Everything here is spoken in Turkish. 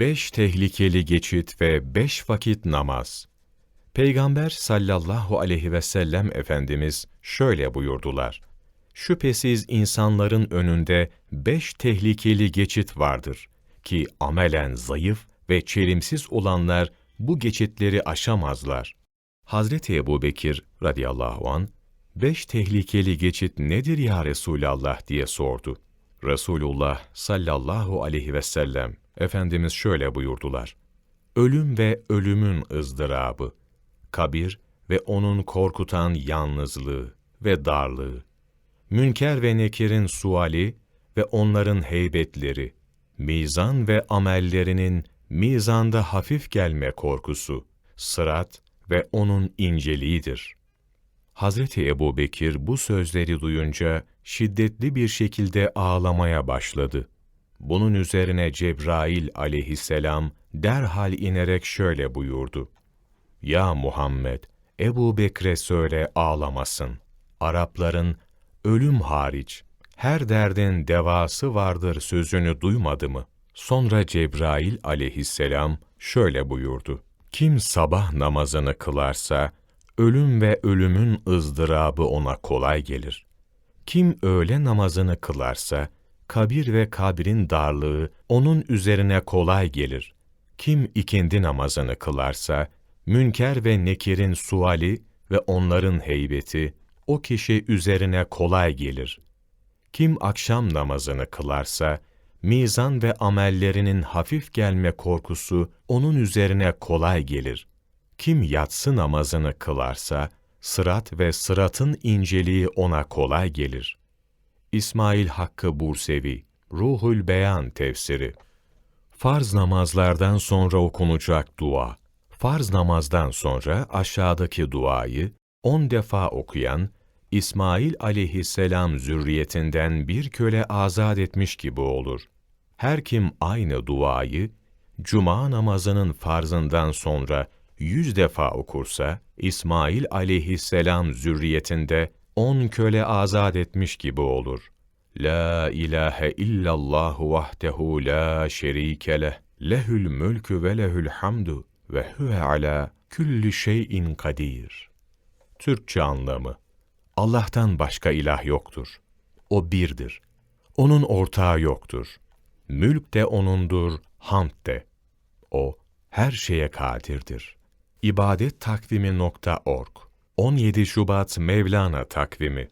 Beş tehlikeli geçit ve beş vakit namaz. Peygamber sallallahu aleyhi ve sellem Efendimiz şöyle buyurdular. Şüphesiz insanların önünde beş tehlikeli geçit vardır ki amelen zayıf ve çelimsiz olanlar bu geçitleri aşamazlar. Hazreti Ebu Bekir radıyallahu an beş tehlikeli geçit nedir ya Resulallah diye sordu. Resulullah sallallahu aleyhi ve sellem Efendimiz şöyle buyurdular. Ölüm ve ölümün ızdırabı, kabir ve onun korkutan yalnızlığı ve darlığı, münker ve nekirin suali ve onların heybetleri, mizan ve amellerinin mizanda hafif gelme korkusu, sırat ve onun inceliğidir. Hazreti Ebu Bekir bu sözleri duyunca şiddetli bir şekilde ağlamaya başladı. Bunun üzerine Cebrail aleyhisselam derhal inerek şöyle buyurdu. Ya Muhammed, Ebu Bekre söyle ağlamasın. Arapların ölüm hariç her derdin devası vardır sözünü duymadı mı? Sonra Cebrail aleyhisselam şöyle buyurdu. Kim sabah namazını kılarsa, ölüm ve ölümün ızdırabı ona kolay gelir. Kim öğle namazını kılarsa, kabir ve kabrin darlığı onun üzerine kolay gelir. Kim ikindi namazını kılarsa, münker ve nekirin suali ve onların heybeti, o kişi üzerine kolay gelir. Kim akşam namazını kılarsa, mizan ve amellerinin hafif gelme korkusu onun üzerine kolay gelir. Kim yatsı namazını kılarsa, sırat ve sıratın inceliği ona kolay gelir. İsmail Hakkı Bursevi, Ruhul Beyan tefsiri Farz namazlardan sonra okunacak dua. Farz namazdan sonra aşağıdaki duayı on defa okuyan, İsmail aleyhisselam zürriyetinden bir köle azat etmiş gibi olur. Her kim aynı duayı, cuma namazının farzından sonra yüz defa okursa, İsmail aleyhisselam zürriyetinde on köle azat etmiş gibi olur. La ilahe illallah vahdehu la şerike leh, lehül mülkü ve lehül hamdu ve huve ala külli şeyin kadir. Türkçe anlamı Allah'tan başka ilah yoktur. O birdir. Onun ortağı yoktur. Mülk de O'nundur, hamd de. O, her şeye kadirdir. İbadettakvimi.org 17 Şubat Mevlana takvimi